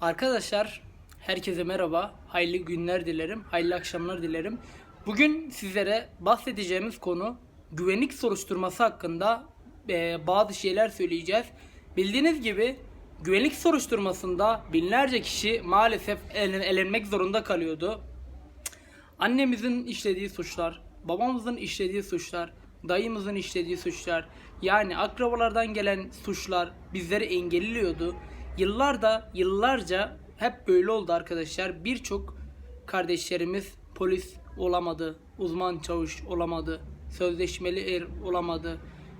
Arkadaşlar herkese merhaba. Hayırlı günler dilerim. Hayırlı akşamlar dilerim. Bugün sizlere bahsedeceğimiz konu güvenlik soruşturması hakkında e, bazı şeyler söyleyeceğiz. Bildiğiniz gibi güvenlik soruşturmasında binlerce kişi maalesef elen- elenmek zorunda kalıyordu. Annemizin işlediği suçlar, babamızın işlediği suçlar, dayımızın işlediği suçlar, yani akrabalardan gelen suçlar bizleri engelliyordu. Yıllarda, yıllarca hep böyle oldu arkadaşlar. Birçok kardeşlerimiz polis olamadı, uzman çavuş olamadı, sözleşmeli er olamadı.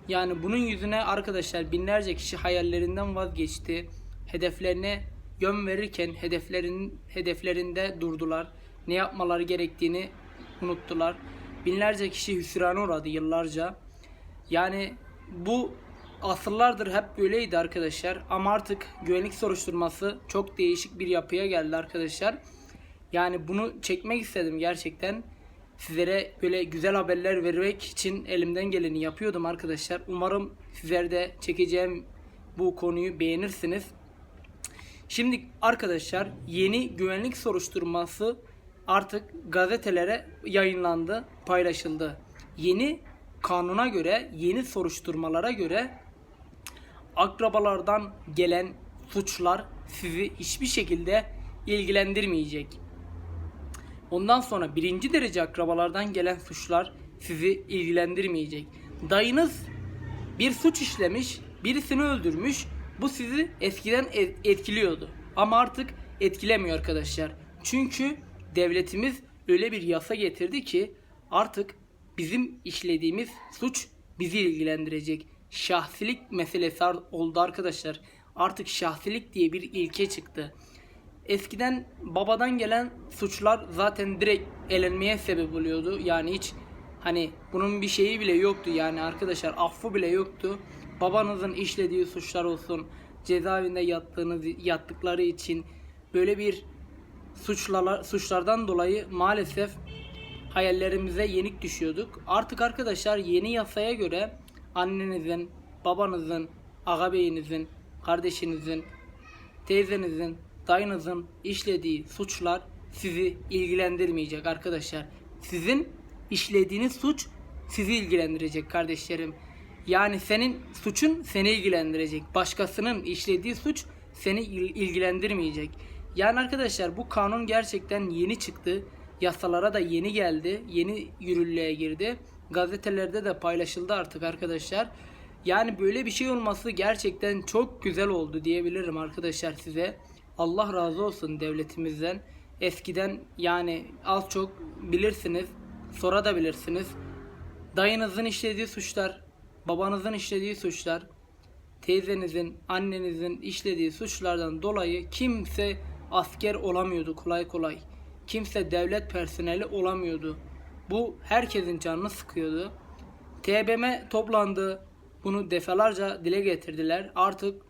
Yani bunun yüzüne arkadaşlar binlerce kişi hayallerinden vazgeçti. Hedeflerine yön verirken hedeflerin hedeflerinde durdular. Ne yapmaları gerektiğini unuttular. Binlerce kişi hüsrana uğradı yıllarca. Yani bu asırlardır hep böyleydi arkadaşlar. Ama artık güvenlik soruşturması çok değişik bir yapıya geldi arkadaşlar. Yani bunu çekmek istedim gerçekten. Sizlere böyle güzel haberler vermek için elimden geleni yapıyordum arkadaşlar. Umarım sizler de çekeceğim bu konuyu beğenirsiniz. Şimdi arkadaşlar yeni güvenlik soruşturması artık gazetelere yayınlandı, paylaşıldı. Yeni kanuna göre, yeni soruşturmalara göre akrabalardan gelen suçlar sizi hiçbir şekilde ilgilendirmeyecek. Ondan sonra birinci derece akrabalardan gelen suçlar sizi ilgilendirmeyecek. Dayınız bir suç işlemiş, birisini öldürmüş. Bu sizi eskiden et- etkiliyordu. Ama artık etkilemiyor arkadaşlar. Çünkü devletimiz öyle bir yasa getirdi ki artık bizim işlediğimiz suç bizi ilgilendirecek. Şahsilik meselesi oldu arkadaşlar. Artık şahsilik diye bir ilke çıktı. Eskiden babadan gelen suçlar zaten direkt elenmeye sebep oluyordu. Yani hiç hani bunun bir şeyi bile yoktu yani arkadaşlar affı bile yoktu. Babanızın işlediği suçlar olsun, cezaevinde yattığınız yattıkları için böyle bir suçlar suçlardan dolayı maalesef hayallerimize yenik düşüyorduk. Artık arkadaşlar yeni yasaya göre annenizin, babanızın, ağabeyinizin, kardeşinizin, teyzenizin, dayınızın işlediği suçlar sizi ilgilendirmeyecek arkadaşlar. Sizin işlediğiniz suç sizi ilgilendirecek kardeşlerim. Yani senin suçun seni ilgilendirecek. Başkasının işlediği suç seni il- ilgilendirmeyecek. Yani arkadaşlar bu kanun gerçekten yeni çıktı. Yasalara da yeni geldi. Yeni yürürlüğe girdi. Gazetelerde de paylaşıldı artık arkadaşlar. Yani böyle bir şey olması gerçekten çok güzel oldu diyebilirim arkadaşlar size. Allah razı olsun devletimizden. Eskiden yani az çok bilirsiniz, sonra da bilirsiniz. Dayınızın işlediği suçlar, babanızın işlediği suçlar, teyzenizin, annenizin işlediği suçlardan dolayı kimse asker olamıyordu kolay kolay. Kimse devlet personeli olamıyordu. Bu herkesin canını sıkıyordu. TBMM toplandı. Bunu defalarca dile getirdiler. Artık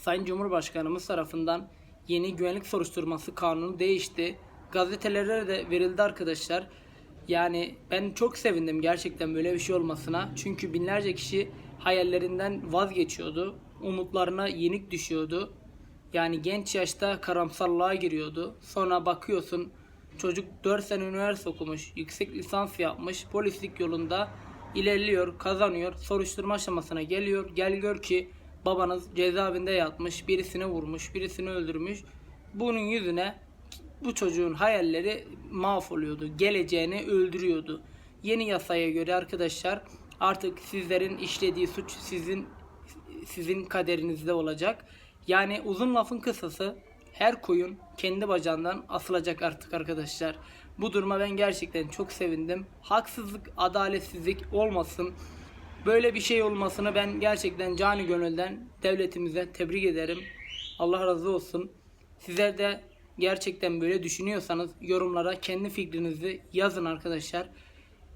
Sayın Cumhurbaşkanımız tarafından yeni güvenlik soruşturması kanunu değişti. Gazetelere de verildi arkadaşlar. Yani ben çok sevindim gerçekten böyle bir şey olmasına. Çünkü binlerce kişi hayallerinden vazgeçiyordu. Umutlarına yenik düşüyordu. Yani genç yaşta karamsarlığa giriyordu. Sonra bakıyorsun çocuk 4 sene üniversite okumuş, yüksek lisans yapmış, polislik yolunda ilerliyor, kazanıyor, soruşturma aşamasına geliyor. Gel gör ki babanız cezaevinde yatmış, birisini vurmuş, birisini öldürmüş. Bunun yüzüne bu çocuğun hayalleri mahvoluyordu. Geleceğini öldürüyordu. Yeni yasaya göre arkadaşlar artık sizlerin işlediği suç sizin sizin kaderinizde olacak. Yani uzun lafın kısası her koyun kendi bacağından asılacak artık arkadaşlar. Bu duruma ben gerçekten çok sevindim. Haksızlık, adaletsizlik olmasın. Böyle bir şey olmasını ben gerçekten cani gönülden devletimize tebrik ederim. Allah razı olsun. Sizler de gerçekten böyle düşünüyorsanız yorumlara kendi fikrinizi yazın arkadaşlar.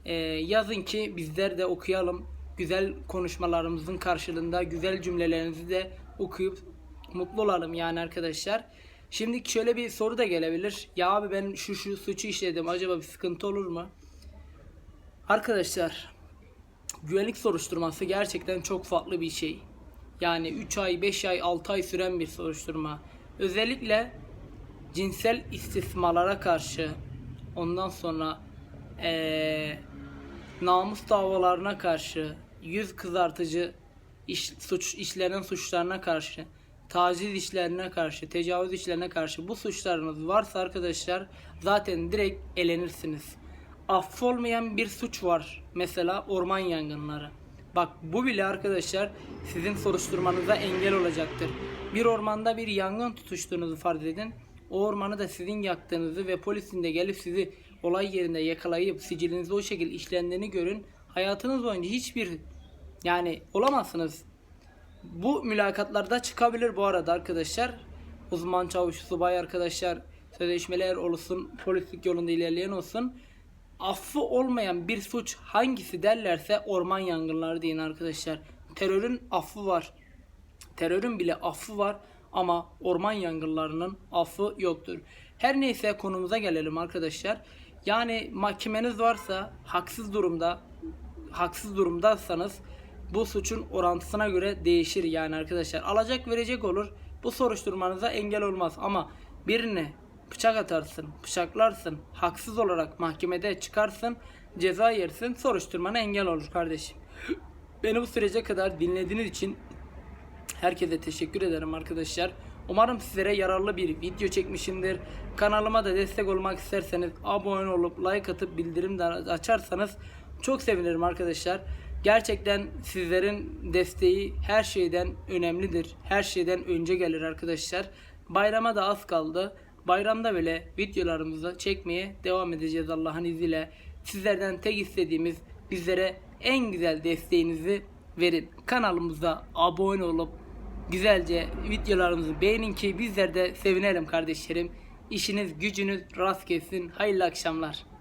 Ee, yazın ki bizler de okuyalım. Güzel konuşmalarımızın karşılığında güzel cümlelerinizi de okuyup mutlu olalım yani arkadaşlar. Şimdi şöyle bir soru da gelebilir. Ya abi ben şu şu suçu işledim acaba bir sıkıntı olur mu? Arkadaşlar güvenlik soruşturması gerçekten çok farklı bir şey. Yani 3 ay, 5 ay, 6 ay süren bir soruşturma. Özellikle cinsel istismarlara karşı ondan sonra eee, namus davalarına karşı yüz kızartıcı iş, suç işlenen suçlarına karşı taciz işlerine karşı tecavüz işlerine karşı bu suçlarınız varsa arkadaşlar zaten direkt elenirsiniz. Affolmayan bir suç var. Mesela orman yangınları. Bak bu bile arkadaşlar sizin soruşturmanıza engel olacaktır. Bir ormanda bir yangın tutuştuğunuzu farz edin. O ormanı da sizin yaktığınızı ve polisin de gelip sizi olay yerinde yakalayıp sicilinizde o şekilde işlendiğini görün. Hayatınız boyunca hiçbir yani olamazsınız. Bu mülakatlarda çıkabilir bu arada arkadaşlar. Uzman çavuş, subay arkadaşlar, sözleşmeler olsun, polislik yolunda ilerleyen olsun. Affı olmayan bir suç hangisi derlerse orman yangınları deyin arkadaşlar. Terörün affı var. Terörün bile affı var ama orman yangınlarının affı yoktur. Her neyse konumuza gelelim arkadaşlar. Yani mahkemeniz varsa haksız durumda haksız durumdaysanız bu suçun orantısına göre değişir yani arkadaşlar. Alacak verecek olur. Bu soruşturmanıza engel olmaz ama birine bıçak atarsın, bıçaklarsın, haksız olarak mahkemede çıkarsın, ceza yersin, soruşturmana engel olur kardeşim. Beni bu sürece kadar dinlediğiniz için Herkese teşekkür ederim arkadaşlar. Umarım sizlere yararlı bir video çekmişimdir. Kanalıma da destek olmak isterseniz abone olup like atıp bildirim de açarsanız çok sevinirim arkadaşlar. Gerçekten sizlerin desteği her şeyden önemlidir. Her şeyden önce gelir arkadaşlar. Bayrama da az kaldı. Bayramda bile videolarımızı çekmeye devam edeceğiz Allah'ın izniyle. Sizlerden tek istediğimiz bizlere en güzel desteğinizi verin. Kanalımıza abone olup güzelce videolarımızı beğenin ki bizler de sevinelim kardeşlerim. İşiniz gücünüz rast gelsin. Hayırlı akşamlar.